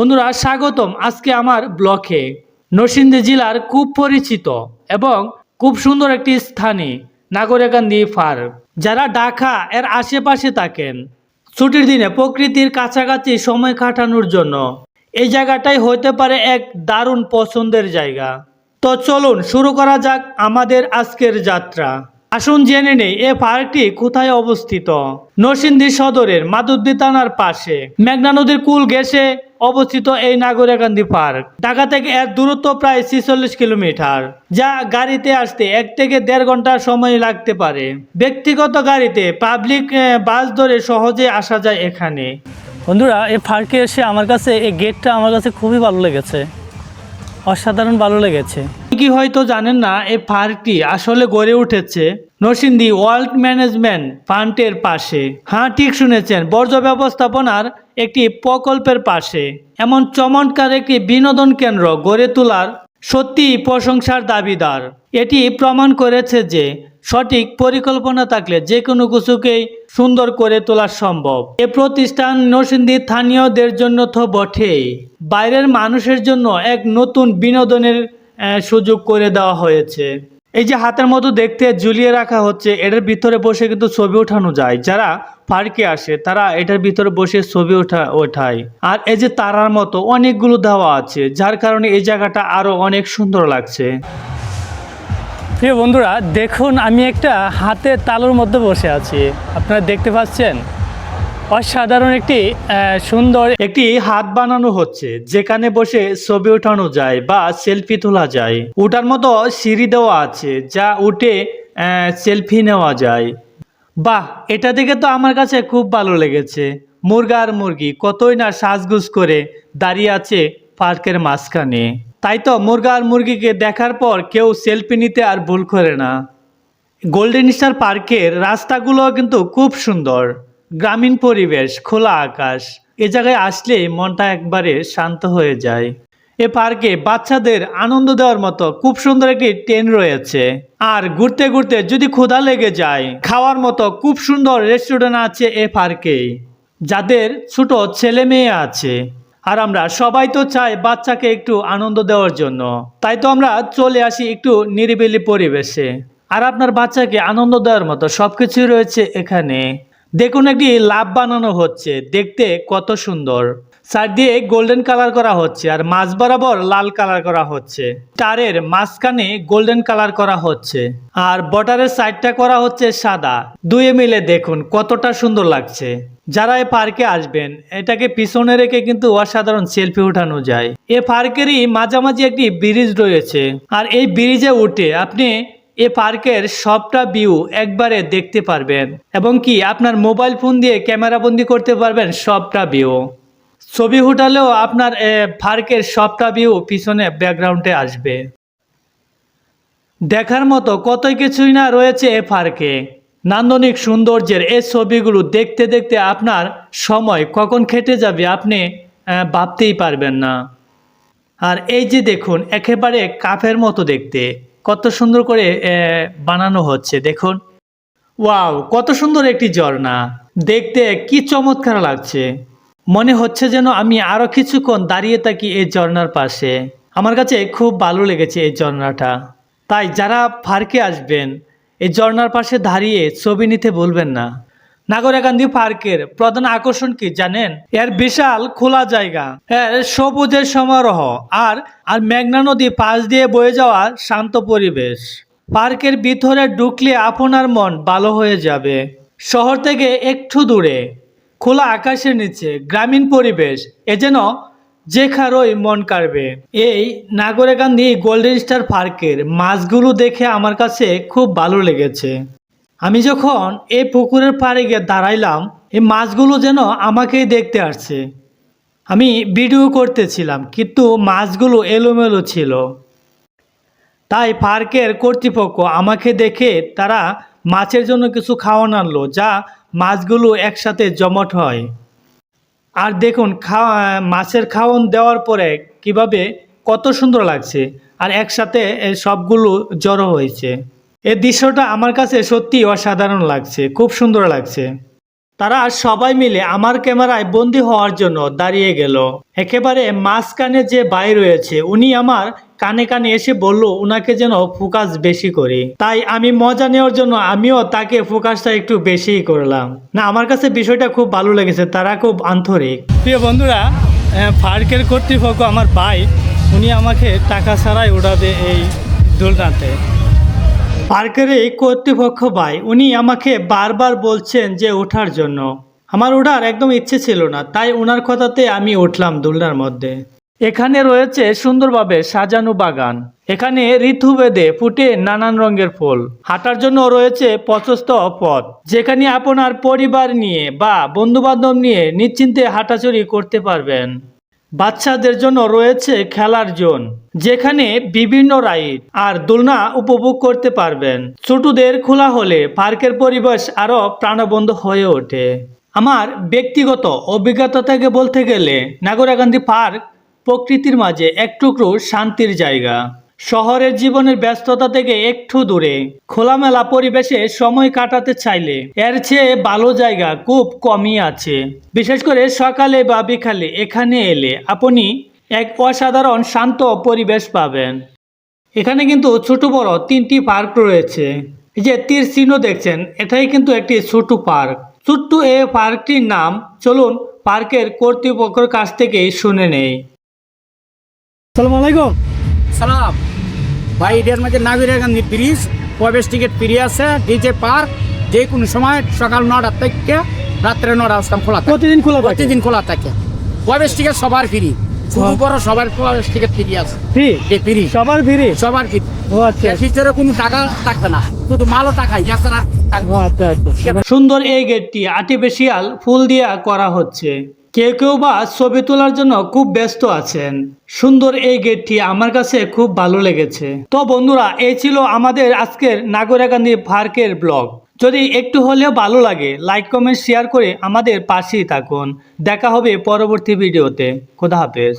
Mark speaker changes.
Speaker 1: বন্ধুরা, স্বাগতম আজকে আমার ব্লকে নরসিংদী জেলার খুব পরিচিত এবং খুব সুন্দর একটি স্থানে, নাগরিকান্দি পার্ক যারা ঢাকা এর আশেপাশে থাকেন, ছুটির দিনে প্রকৃতির কাছাকাছি সময় কাটানোর জন্য এই জায়গাটাই হতে পারে এক দারুণ পছন্দের জায়গা। তো চলুন শুরু করা যাক আমাদের আজকের যাত্রা। আসুন জেনে নেই এ পার্কটি কোথায় অবস্থিত। নরসিংদী সদরের মাধুদ্দি থানার পাশে, মেঘনা নদীর কুল ঘেঁষে অবস্থিত এই নাগরিকান্দি পার্ক। ঢাকা থেকে এর দূরত্ব প্রায় ছিচল্লিশ কিলোমিটার, যা গাড়িতে আসতে এক থেকে দেড় ঘণ্টা সময় লাগতে পারে। ব্যক্তিগত গাড়িতে পাবলিক বাস ধরে সহজে আসা যায় এখানে। বন্ধুরা, এই পার্কে এসে আমার কাছে এই গেটটা আমার কাছে খুবই ভালো লেগেছে। অসাধারণ ভালো লেগেছে। কি হয়তো জানেন না এই পার্কটি আসলে গড়ে উঠেছে নরসিংদী ওয়ার্ল্ড ম্যানেজমেন্ট ফান্ডের পাশে। হ্যাঁ ঠিক শুনেছেন, বর্জ্য ব্যবস্থাপনার একটি প্রকল্পের পাশে। এমন চমৎকার একটি বিনোদন কেন্দ্র গড়ে তোলার সত্যি প্রশংসার দাবিদার। এটি প্রমাণ করেছে যে সঠিক পরিকল্পনা থাকলে যে কোনো কিছুকেই সুন্দর করে তোলা সম্ভব। এ প্রতিষ্ঠান নরসিংদী স্থানীয়দের জন্য তো বটেই। বাইরের মানুষের জন্য এক নতুন বিনোদনের সুযোগ করে দেওয়া হয়েছে। এই যে হাতের মতো দেখতে ঝুলিয়ে রাখা হচ্ছে, এটার ভিতরে বসে কিন্তু ছবি ওঠানো যায়। যারা পার্কে আসে, তারা এটার ভিতরে বসে ছবি ওঠা, ওঠায়। আর এই যে তারার মতো অনেকগুলো দেওয়া আছে, যার কারণে এই জায়গাটা আরও অনেক সুন্দর লাগছে। প্রিয় বন্ধুরা, দেখুন, আমি একটা হাতের তালুর মধ্যে বসে আছি। আপনারা দেখতে পাচ্ছেন? অসাধারণ একটি সুন্দর একটি হাত বানানো হচ্ছে। যেখানে বসে ছবি ওঠানো যায় বা সেলফি তোলা যায়। ওটার মতো সিঁড়ি দেওয়া আছে যা উঠে সেলফি নেওয়া যায়। বাহ, এটা দেখে তো আমার কাছে খুব ভালো লেগেছে। মুরগা আর মুরগি কতই না সাজগুজ করে দাঁড়িয়ে আছে পার্কের মাঝখানে। তাই তো মুরগা আর মুরগিকে দেখার পর কেউ সেলফি নিতে আর ভুল করে না। গোল্ডেন স্টার পার্কের রাস্তাগুলো কিন্তু খুব সুন্দর। গ্রামীণ পরিবেশ, খোলা আকাশ, এ জায়গায় আসলে মনটা একবারে শান্ত হয়ে যায়। এ পার্কে বাচ্চাদের আনন্দ দেওয়ার মতো খুব সুন্দর একটি ট্রেন রয়েছে। আর ঘুরতে ঘুরতে যদি ক্ষুধা লেগে যায়, খাওয়ার মতো খুব সুন্দর রেস্টুরেন্ট আছে এ পার্কে, যাদের ছোট ছেলে মেয়ে আছে। আর আমরা সবাই তো চাই বাচ্চাকে একটু আনন্দ দেওয়ার জন্য। তাই তো আমরা চলে আসি একটু নিরিবিলি পরিবেশে। আর আপনার বাচ্চাকে আনন্দ দেওয়ার মতো সবকিছুই রয়েছে এখানে। দেখুন একটি লাভ বানানো হচ্ছে, দেখতে কত সুন্দর। সার দিয়ে গোল্ডেন কালার করা হচ্ছে আর মাঝ বরাবর লাল কালার করা হচ্ছে। টারের মাঝখানে গোল্ডেন কালার করা হচ্ছে আর বর্ডারের সাইডটা করা হচ্ছে সাদা। দুয়ে মিলে দেখুন কতটা সুন্দর লাগছে। যারা এই পার্কে আসবেন, এটাকে পিছনে রেখে কিন্তু অসাধারণ সেলফি উঠানো যায়। এ পার্কেরই মাঝামাঝি একটি ব্রিজ রয়েছে আর এই ব্রিজে উঠে আপনি এ পার্কের সবটা ভিউ একবারে দেখতে পারবেন এবং কি আপনার মোবাইল ফোন দিয়ে ক্যামেরা বন্দি করতে পারবেন সবটা ভিউ ছবি উঠালেও আপনার এ, পার্কের সবটা ভিউ পিছনে ব্যাকগ্রাউন্ডে আসবে। দেখার মতো কতই কিছুই না রয়েছে এ পার্কে নান্দনিক সৌন্দর্যের এই ছবিগুলো দেখতে দেখতে আপনার সময় কখন খেটে যাবে আপনি ভাবতেই পারবেন না। আর এই যে দেখুন একেবারে কাফের মতো দেখতে। কত সুন্দর করে বানানো হচ্ছে, দেখুন। ওয়াও, কত সুন্দর একটি ঝর্ণা। দেখতে কি চমৎকার লাগছে। মনে হচ্ছে যেন আমি আরও কিছুক্ষণ দাঁড়িয়ে থাকি এই ঝর্ণার পাশে। আমার কাছে খুব ভালো লেগেছে এই ঝর্ণাটা। তাই যারা ফার্কে আসবেন, এই ঝর্ণার পাশে দাঁড়িয়ে ছবি নিতে বলবেন না। নাগরাকান্দি পার্কের প্রধান আকর্ষণ কি জানেন? এর বিশাল খোলা জায়গা, এর সবুজের সমারোহ, আর আর মেঘনা নদী পাশ দিয়ে বয়ে যাওয়া শান্ত পরিবেশ। পার্কের ভিতরে ঢুকলে আপনার মন ভালো হয়ে যাবে। শহর থেকে একটু দূরে, খোলা আকাশের নিচে, গ্রামীণ পরিবেশ, এ যেন যেখারই মন কাড়বে। এই নাগরেকান্দি গোল্ডেন স্টার পার্কের মাছগুলো দেখে আমার কাছে খুব ভালো লেগেছে। আমি যখন এই পুকুরের পাড়ে গিয়ে দাঁড়াইলাম, এই মাছগুলো যেন আমাকেই দেখতে আসছে। আমি ভিডিও করতেছিলাম, কিন্তু মাছগুলো এলোমেলো ছিল। তাই পার্কের কর্তৃপক্ষ আমাকে দেখে তারা মাছের জন্য কিছু খাওয়ান আনলো, যা মাছগুলো একসাথে জমট হয়। আর দেখুন, খাওয়া, মাছের খাওয়ান দেওয়ার পরে কীভাবে কত সুন্দর লাগছে, আর একসাথে সবগুলো জড়ো হয়েছে। এই দৃশ্যটা আমার কাছে সত্যি অসাধারণ লাগছে, খুব সুন্দর লাগছে। তারা সবাই মিলে আমার ক্যামেরায় বন্দি হওয়ার জন্য দাঁড়িয়ে গেল। একেবারে মাঝখানে যে ভাই রয়েছে, উনি আমার কানে কানে এসে বলল, উনাকে যেন ফোকাস বেশি করি। তাই আমি মজা নেওয়ার জন্য আমিও তাকে ফোকাসটা একটু বেশিই করলাম। না, আমার কাছে বিষয়টা খুব ভালো লেগেছে, তারা খুব আন্তরিক। প্রিয় বন্ধুরা পার্কের কর্তৃপক্ষ আমার ভাই, উনি আমাকে টাকা ছাড়াই উড়াবে এই দোলনাতে। পার্কের এই কর্তৃপক্ষ ভাই, উনি আমাকে বারবার বলছেন যে ওঠার জন্য। আমার ওঠার একদম ইচ্ছে ছিল না, তাই ওনার কথাতে আমি উঠলাম দুলনার মধ্যে। এখানে রয়েছে সুন্দরভাবে সাজানো বাগান। এখানে ঋতুভেদে ফুটে নানান রঙের ফুল। হাঁটার জন্য রয়েছে প্রশস্ত পথ, যেখানে আপনার পরিবার নিয়ে বা বন্ধু বান্ধব নিয়ে নিশ্চিন্তে হাঁটাচুরি করতে পারবেন। বাচ্চাদের জন্য রয়েছে খেলার জোন, যেখানে বিভিন্ন রাইড আর দোলনা উপভোগ করতে পারবেন। ছোটদের খোলা হলে পার্কের পরিবেশ আরও প্রাণবন্ধ হয়ে ওঠে। আমার ব্যক্তিগত অভিজ্ঞতা থেকে বলতে গেলে নাগরাকান্দি পার্ক প্রকৃতির মাঝে এক টুকরো শান্তির জায়গা। শহরের জীবনের ব্যস্ততা থেকে একটু দূরে। খোলামেলা পরিবেশে সময় কাটাতে চাইলে এর চেয়ে ভালো জায়গা খুব কমই আছে। বিশেষ করে সকালে বা বিকালে এখানে এলে আপনি এক অসাধারণ শান্ত পরিবেশ পাবেন। এখানে কিন্তু ছোট বড় তিনটি পার্ক রয়েছে। এই যে তীর চিহ্ন দেখছেন, এটাই কিন্তু একটি ছোট পার্ক। ছোট্ট এই পার্কটির নাম চলুন পার্কের কর্তৃপক্ষের কাছ থেকে শুনে নেই। সালাম আলাইকুম।
Speaker 2: সালাম। ভাই এটার মাঝে নাগরিক গান্ধী ব্রিজ প্রবেশ টিকিট ফ্রি আছে ডিজে পার্ক যে কোনো সময় সকাল নটা থেকে রাত্রে নটা আসতাম খোলা
Speaker 1: প্রতিদিন খোলা
Speaker 2: প্রতিদিন খোলা থাকে। প্রবেশ টিকিট সবার ফ্রি। করো সবার প্রবেশ টিকিট ফ্রি আছে।
Speaker 1: ফ্রি? সবার ফ্রি?
Speaker 2: সবার ফ্রি।
Speaker 1: ও আচ্ছা।
Speaker 2: ভিতরে কোনো টাকা থাকবে না। শুধু মালও টাকাই
Speaker 1: আচ্ছা আচ্ছা। সুন্দর এই গেটটি আর্টিফিশিয়াল ফুল দিয়া করা হচ্ছে। কেউ কেউ বা ছবি তোলার জন্য খুব ব্যস্ত আছেন। সুন্দর এই গেটটি আমার কাছে খুব ভালো লেগেছে। তো বন্ধুরা, এই ছিল আমাদের আজকের নাগরাকান্দি পার্কের ব্লগ। যদি একটু হলেও ভালো লাগে, লাইক, কমেন্ট, শেয়ার করে আমাদের পাশেই থাকুন। দেখা হবে পরবর্তী ভিডিওতে। খোদা হাফেজ।